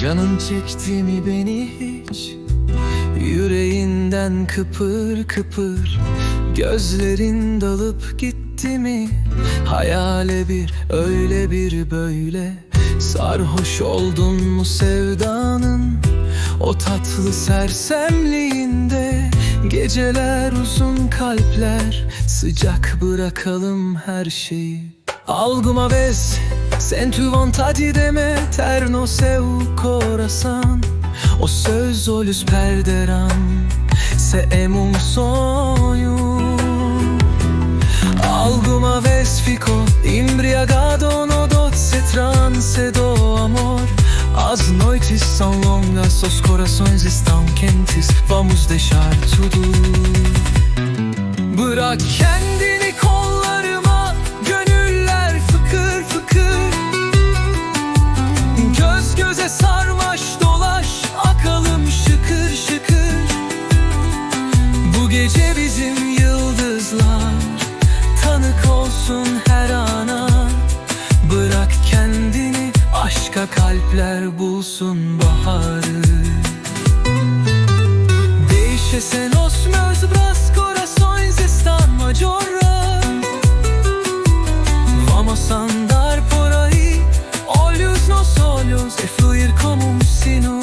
Canın çekti mi beni hiç? Yüreğinden kıpır kıpır. Gözlerin dalıp gitti mi? Hayale bir öyle bir böyle. Sarhoş oldun mu sevdanın? O tatlı sersemliğinde. Geceler uzun kalpler. Sıcak bırakalım her şeyi. Alguma vez vontade de meter no seu coração Os seus olhos perderão Se é um sonho Alguma vez ficou embriagado no doce trance do amor. As noites são longas, os corações estão quentes Vamos deixar tudo. Bırak kendini kollarıma kalpler bulsun baharı. Deixe-se nos meus braços, corações estão a Vamos andar por aí, olhos nos olhos e fluir como um sino.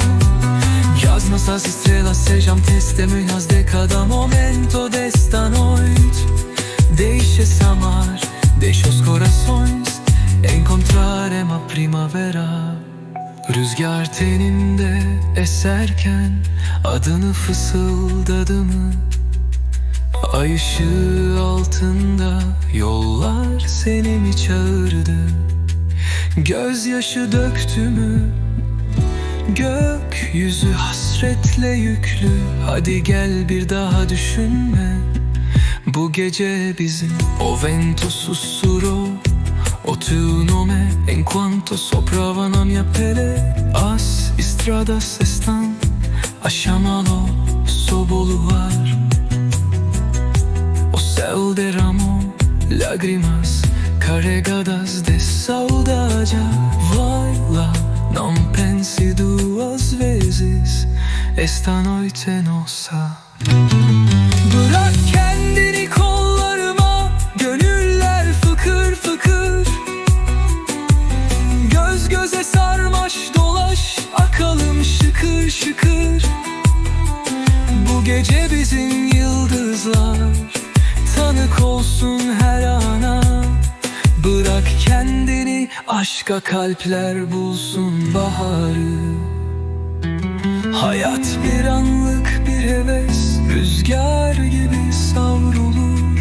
Que as nossas estrelas sejam testemunhas de cada momento desta noite. Deixe-se amar, deixe os corações encontrarem a primavera Rüzgar teninde eserken adını fısıldadı mı? Ay ışığı altında yollar seni mi çağırdı? Gözyaşı döktü mü? Gökyüzü hasretle yüklü Hadi gel bir daha düşünme Bu gece bizim O vento tu nome enquanto sopravano la mia pelle As estradas están a chamá-lo sob o luar. O céu derramou lágrimas carregadas de saudade. Vai lá, não pense duas vezes Esta noite é nossa gece bizim yıldızlar. Tanık olsun her ana. Bırak kendini aşka kalpler bulsun baharı. Hayat bir anlık bir heves. Rüzgar gibi savrulur.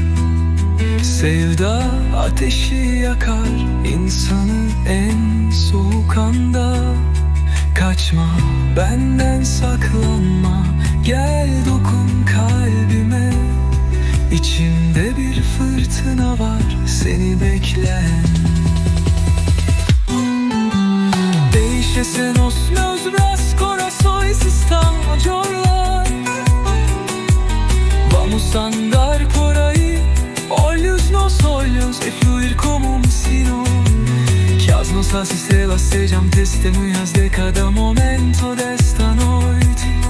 Sevda ateşi yakar. İnsanı en soğuk anda. Kaçma benden saklanma. Gel fırtına var seni bekleyen. Deixe-se nos meus braços, corações estão a llorar Vamos andar por aí, olhos nos olhos e fluir como um sino. Que as nossas estrelas sejam testemunhas de cada momento desta noite